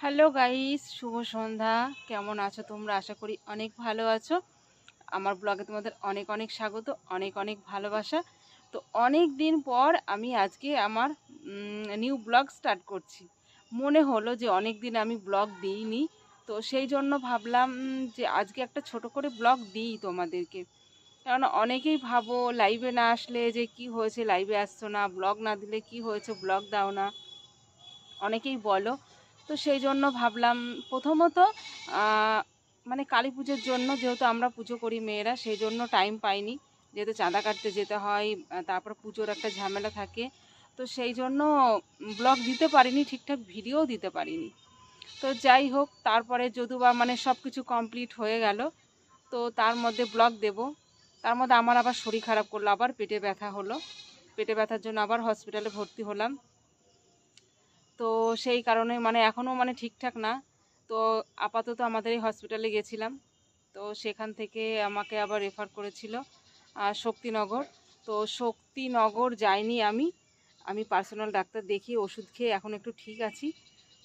Hello guys, শুভ সন্ধ্যা। কেমন আছো তোমরা? আশা করি অনেক ভালো আছো। আমার ব্লগে তোমাদের অনেক অনেক স্বাগত, অনেক অনেক ভালোবাসা। তো অনেক দিন পর আমি আজকে আমার নিউ ব্লগ স্টার্ট করছি। মনে হলো যে অনেক দিন আমি ব্লগ দিইনি। তো সেই জন্য ভাবলাম যে আজকে একটা ছোট করে ব্লগ দিই তোমাদেরকে। কারণ অনেকেই ভাবো লাইভে না আসলে যে কি হয়েছে লাইভে আসছো না ব্লগ না দিলে কি হয়েছে ব্লগ দাও না। অনেকেই বলো তো সেই জন্য ভাবলাম প্রথমত মানে কালী পুজোর জন্য যেহেতু আমরা পুজো করি মেয়েরা, সেই জন্য টাইম পাইনি। যেহেতু চাঁদা কাটতে যেতে হয় তারপর পুজোর একটা ঝামেলা থাকে। তো সেই জন্য ব্লগ দিতে পারিনি, ঠিকঠাক ভিডিও দিতে পারিনি। তো যাই হোক, তারপরে যদু বা মানে সব কিছু কমপ্লিট হয়ে গেল। তো তার মধ্যে ব্লগ দেব। তার মধ্যে আমার আবার শরীর খারাপ করল, আবার পেটে ব্যথা হলো। পেটে ব্যথার জন্য আবার হসপিটালে ভর্তি হলাম। তো সেই কারণে মানে এখনও মানে ঠিকঠাক না। তো আপাতত আমাদের এই হসপিটালে গেছিলাম। তো সেখান থেকে আমাকে আবার রেফার করেছিল শক্তিনগর। তো শক্তিনগর যাইনি আমি। আমি পার্সোনাল ডাক্তার দেখিয়ে ওষুধ খেয়ে এখন একটু ঠিক আছি।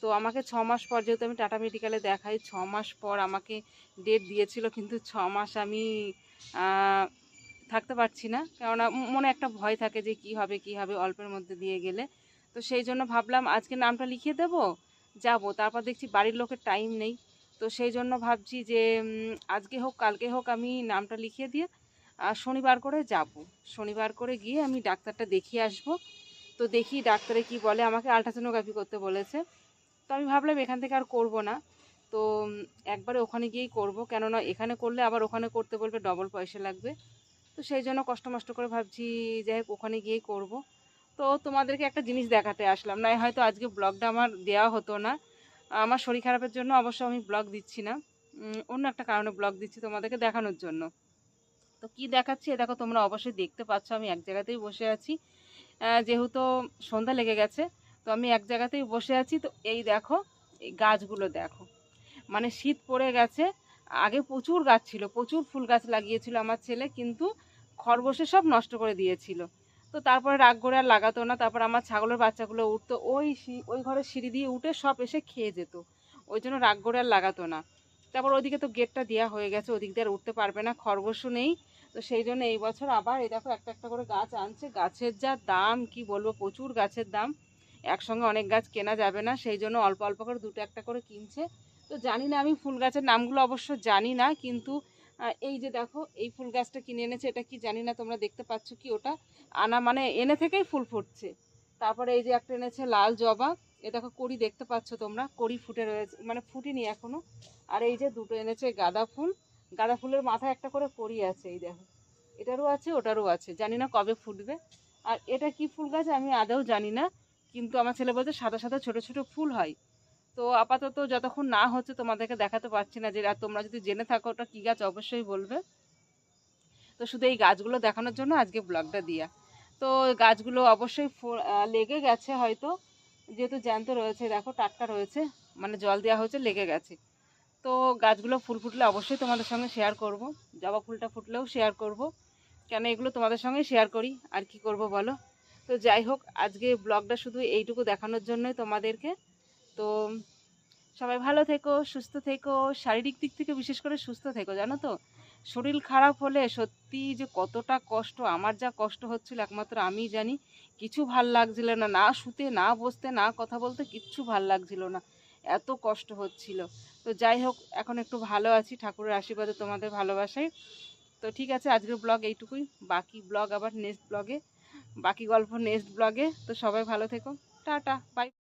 তো আমাকে ছ মাস পর যেহেতু আমি টাটা মেডিকেলে দেখাই, ছ মাস পর আমাকে ডেট দিয়েছিল, কিন্তু ছ মাস আমি থাকতে পারছি না। কেননা মনে একটা ভয় থাকে যে কি হবে কি হবে, অল্পের মধ্যে দিয়ে গেলে। তো সেই জন্য ভাবলাম আজকে নামটা লিখিয়ে দেব। যাব, তারপর দেখছি বাড়ির লোকের টাইম নেই। তো সেই জন্য ভাবছি যে আজকে হোক, কালকে হোক আমি নামটা লিখিয়ে দিয়ে আর শনিবার করে যাব। শনিবার করে গিয়ে আমি ডাক্তারটা দেখিয়ে আসব। তো দেখি ডাক্তারে কি বলে, আমাকে আলট্রাসোনোগ্রাফি করতে বলেছে। তো আমি ভাবলাম এখান থেকে আর করব না। তো একবারে ওখানে গিয়েই করব। কেননা এখানে করলে আবার ওখানে করতে বলবে ডবল পয়সা লাগবে। তো সেই জন্য কষ্ট মষ্ট করে ভাবছি, যাই হোক, ওখানে গিয়েই করব। তো তোমাদেরকে একটা জিনিস দেখাতে আসলাম। নয় হয়তো আজকে ব্লগটা আমার দেওয়া হতো না। আমার শরীর খারাপের জন্য অবশ্য আমি ব্লগ দিচ্ছি না। অন্য একটা কারণে ব্লগ দিচ্ছি তোমাদেরকে দেখানোর জন্য। তো কি দেখাচ্ছি? এ দেখো, তোমরা অবশ্যই দেখতে পাচ্ছ, আমি এক জায়গাতেই বসে আছি। যেহেতু সন্ধ্যা লেগে গেছে, তো আমি এক জায়গাতেই বসে আছি। তো এই দেখো, এই গাছগুলো দেখো। মানে শীত পড়ে গেছে, আগে প্রচুর গাছ ছিল, প্রচুর ফুল গাছ লাগিয়েছিল আমার ছেলে, কিন্তু খরগোশে সব নষ্ট করে দিয়েছিল। তো তারপরে রাগ করে আর লাগাতো না, তারপর আমার ছাগলের বাচ্চাগুলো উঠতো, ওই ওই ঘরের সিঁড়ি দিয়ে উঠে সব এসে খেয়ে যেত। ওই জন্য রাগ করে আর লাগাতো না। তারপর ওদিকে তো গেটটা দেওয়া হয়ে গেছে ওদিক দিয়ে আর উঠতে পারবে না, খরগোশও নেই। তো সেই জন্য এই বছর আবার এই দেখো একটা একটা করে গাছ আনছে। গাছের যা দাম, কি বলব, প্রচুর গাছের দাম। একসঙ্গে অনেক গাছ কেনা যাবে না, সেই জন্য অল্প অল্প করে দুটো একটা করে কিনছে। তো জানি না আমি ফুল গাছের নামগুলো অবশ্য জানি না, কিন্তু এই যে দেখো, এই ফুল গাছটা কিনে এনেছে, এটা কি জানি না, তোমরা দেখতে পাচ্ছ কি ওটা? আনা মানে এনে থেকেই ফুল ফুটছে। তারপরে এই যে একটা এনেছে লাল জবা, এ দেখো কড়ি দেখতে পাচ্ছ তোমরা, কড়ি ফুটে রয়েছে মানে ফুটিনি এখনও। আর এই যে দুটো এনেছে গাঁদা ফুল, গাঁদা ফুলের মাথায় একটা করে কড়ি আছে, এই দেখো। এটারও আছে, ওটারও আছে, জানি না কবে ফুটবে। আর এটা কি ফুল গাছ আমি আদৌ জানি না, কিন্তু আমার ছেলে বলছে সাদা সাদা ছোট ছোট ফুল হয়। তো আপাতত যতক্ষণ না হচ্ছে তোমাদেরকে দেখাতে পারছি না যে, আর তোমরা যদি জেনে থাকো ওটা কী গাছ, অবশ্যই বলবে। তো শুধু এই গাছগুলো দেখানোর জন্য আজকে ব্লগটা দিয়া। তো গাছগুলো অবশ্যই লেগে গেছে হয়তো। যেহেতু জ্যান্ত রয়েছে, দেখো টাটকা রয়েছে মানে জল দেওয়া হয়েছে, লেগে গেছে। তো গাছগুলো ফুল ফুটলে অবশ্যই তোমাদের সঙ্গে শেয়ার করব। জবা ফুলটা ফুটলেও শেয়ার করব। কেন এগুলো তোমাদের সঙ্গে শেয়ার করি? আর কি করব বলো? তো যাই হোক, আজকে ব্লগটা শুধু এইটুকু দেখানোর জন্যই তোমাদেরকে তো সবাই ভালো থেকো, সুস্থ থেকো, শারীরিক দিক থেকে বিশেষ করে সুস্থ থেকো, জানো তো? শরীর খারাপ হলে সত্যি যে কতটা কষ্ট, আমার যা কষ্ট হচ্ছিল একমাত্র আমিই জানি, কিছু ভালো লাগছিল না না শুতে, না বসতে, না কথা বলতে কিচ্ছু ভালো লাগছিল না, এত কষ্ট হচ্ছিল। তো যাই হোক, এখন একটু ভালো আছি, ঠাকুরের আশীর্বাদে তোমাদের ভালোবাসায়। তো ঠিক আছে, আজকের ব্লগ এইটুকুই, বাকি ব্লগ আবার নেক্সট ব্লগে, বাকি গল্প নেক্সট ব্লগে, তো সবাই ভালো থেকো, টাটা বাই